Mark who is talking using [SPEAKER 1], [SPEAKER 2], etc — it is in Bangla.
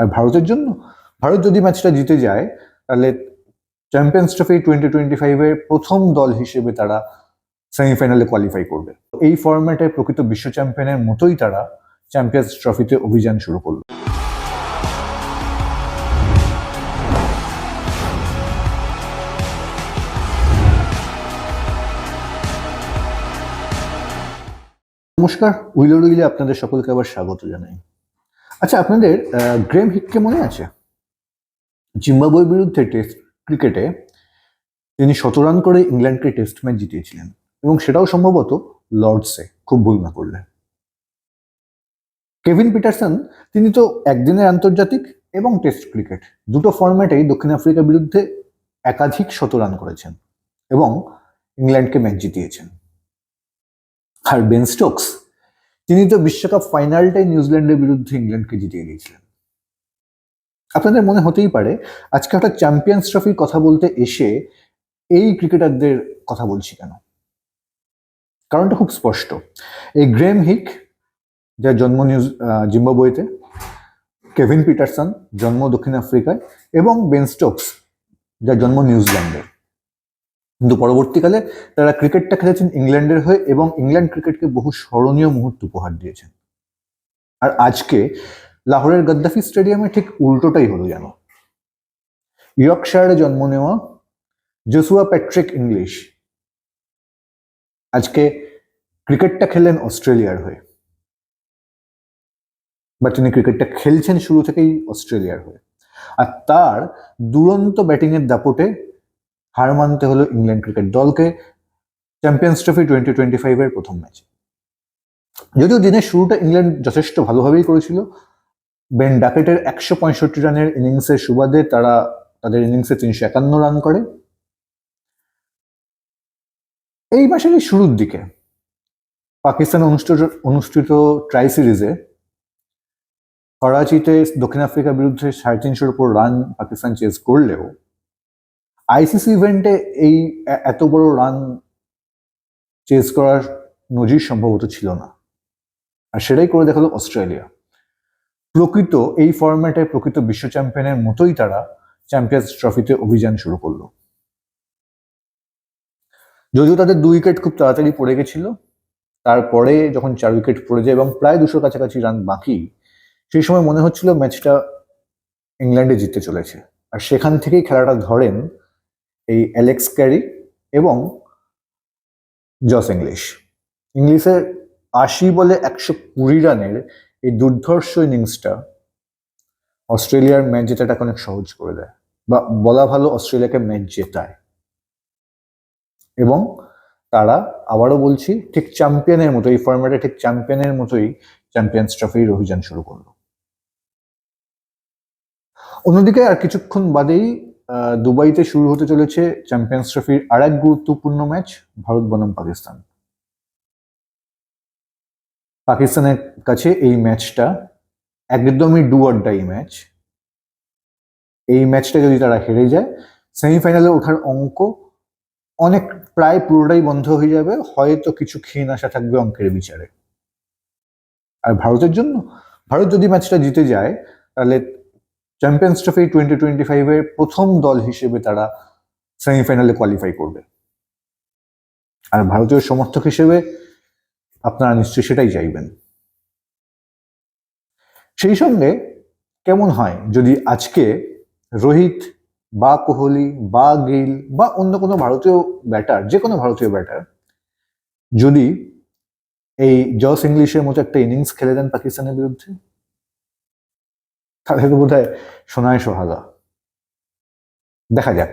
[SPEAKER 1] আর ভারতের জন্য? ভারত যদি ম্যাচটা জিতে যায়, তাহলে চ্যাম্পিয়ন্স ট্রফি টোয়েন্টি টোয়েন্টি ফাইভের প্রথম দল হিসেবে তারা সেমিফাইনালে কোয়ালিফাই করবে। এই ফরম্যাটে প্রকৃত বিশ্ব চ্যাম্পিয়নের মতোই তারা চ্যাম্পিয়ন্স ট্রফিতে অভিযান শুরু করল। নমস্কার, উইলো উইলে আপনাদের সকলকে আবার স্বাগত জানাই। আচ্ছা আপনাদের গ্রেম হিককে মনে আছে? জিম্বাবুয়ের বিরুদ্ধে টেস্ট ক্রিকেটে তিনি শত রান করে ইংল্যান্ডকে টেস্ট ম্যাচ জিতিয়েছিলেন এবং সেটাও সম্ভবত লর্ডসে, খুব ভুল না করলে। কেভিন পিটারসন, তিনি তো একদিনের আন্তর্জাতিক এবং টেস্ট ক্রিকেট, দুটো ফরম্যাটেই দক্ষিণ আফ্রিকার বিরুদ্ধে একাধিক শত রান করেছেন এবং ইংল্যান্ডকে ম্যাচ জিতিয়েছেন। আর বেন স্টোকস তিনি তো বিশ্বকাপ ফাইনালটাই নিউজিল্যান্ডের বিরুদ্ধে ইংল্যান্ডকে জিতিয়ে দিয়েছিলেন। আপনাদের মনে হতেই পারে, আজকে হঠাৎ চ্যাম্পিয়ন্স ট্রফির কথা বলতে এসে এই ক্রিকেটারদের কথা বলছি কেন? কারণটা খুব স্পষ্ট। এই গ্রেম হিক, যার জন্ম নিউজ জিম্বাবুয়েতে, কেভিন পিটারসন, জন্ম দক্ষিণ আফ্রিকায়, এবং বেন স্টোকস, যার জন্ম নিউজিল্যান্ডে। কিন্তু পরবর্তীকালে তারা ক্রিকেটটা খেলেছেন ইংল্যান্ডের হয়ে এবং ইংল্যান্ড ক্রিকেটকে বহু স্মরণীয় মুহূর্ত উপহার দিয়েছেন। আর আজকে লাহোরের গদ্দাফি স্টেডিয়ামে ঠিক উল্টোটাই হলো যেন। ইয়র্কশায়ারে জন্ম নেওয়া জসুয়া প্যাট্রিক ইংলিশ। আজকে ক্রিকেটটা খেলেন অস্ট্রেলিয়ার হয়ে। বা তিনি ক্রিকেটটা খেলছেন শুরু থেকেই অস্ট্রেলিয়ার হয়ে। আর তার দুরন্ত ব্যাটিংয়ের দাপটে হার মানতে হলো ইংল্যান্ড ক্রিকেট দলকে চ্যাম্পিয়ন্স ট্রফি টোয়েন্টি টোয়েন্টি ফাইভের প্রথম ম্যাচে। যদিও দিনের শুরুটা ইংল্যান্ড যথেষ্ট ভালোভাবেই করেছিল, বেন ডাকেটের একশো পঁয়ষট্টি রানের ইনিংসের সুবাদে তারা তাদের ইনিংসে তিনশো একান্ন রান করে। এই মাসেরই শুরুর দিকে। পাকিস্তান অনুষ্ঠিত অনুষ্ঠিত ট্রাই সিরিজে করাচিতে দক্ষিণ আফ্রিকার বিরুদ্ধে সাড়ে তিনশোর উপর রান পাকিস্তান চেস করলেও আইসিসি ইভেন্টে এই এত বড় রান চেস করার নজির সম্ভবত ছিল না। আর সেটাই করে দেখাল অস্ট্রেলিয়া। প্রকৃত এই ফরম্যাটে প্রকৃত বিশ্ব চ্যাম্পিয়নের মতোই তারা চ্যাম্পিয়ন্স ট্রফিতে অভিযান শুরু করল। যদিও তাদের দুই উইকেট খুব তাড়াতাড়ি পড়ে গেছিল, তারপরে যখন চার উইকেট পড়ে যায় এবং প্রায় দুশোর কাছাকাছি রান বাকি, সেই সময় মনে হচ্ছিল ম্যাচটা ইংল্যান্ডে জিততে চলেছে। আর সেখান থেকেই খেলাটা ধরেন এই অ্যালেক্স ক্যারি এবং জস ইংলিশ ইংলিশের আশি বলে একশো কুড়ি রানের এই দুর্ধর্ষ ইনিংসটা অস্ট্রেলিয়ার ম্যাচ জেতাটাকে অনেক সহজ করে দেয় বা বলা ভালো অস্ট্রেলিয়াকে ম্যাচ জেতায়। এবং তারা, আবারও বলছি, ঠিক চ্যাম্পিয়নের মতো, এই ফর্ম্যাটে ঠিক চ্যাম্পিয়নের মতোই চ্যাম্পিয়ন্স ট্রফির অভিযান শুরু করল। অন্যদিকে আর কিছুক্ষণ বাদেই দুবাইতে শুরু হতে চলেছে চ্যাম্পিয়ন্স ট্রফির আর এক গুরুত্বপূর্ণ ম্যাচ ভারত, বনাম, পাকিস্তান। পাকিস্তানের কাছে এই ম্যাচটা একদমই ডু অর ডাই ম্যাচ এই ম্যাচটা যদি তারা হেরে যায় সেমিফাইনালে ওঠার অঙ্ক অনেক প্রায় পুরোটাই বন্ধ হয়ে যাবে, হয়তো কিছু ক্ষীণ আশা থাকবে অঙ্কের বিচারে। আর ভারতের জন্য, ভারত যদি ম্যাচটা জিতে যায়, তাহলে চ্যাম্পিয়ন্স ট্রফি টোয়েন্টি টোয়েন্টি ফাইভের প্রথম দল হিসেবে তারা সেমিফাইনালে কোয়ালিফাই করবে। আর ভারতীয় সমর্থক হিসেবে আপনারা নিশ্চয়ই সেটাই চাইবেন। সেই সঙ্গে কেমন হয় যদি আজকে রোহিত বা কোহলি বা গিল বা অন্য কোনো ভারতীয় ব্যাটার, যে কোনো ভারতীয় ব্যাটার যদি এই জস ইংলিশের মতো একটা ইনিংস খেলে দেন পাকিস্তানের বিরুদ্ধে তাহলে তো বোধ হয় সোনায় সোহাগা। দেখা যাক।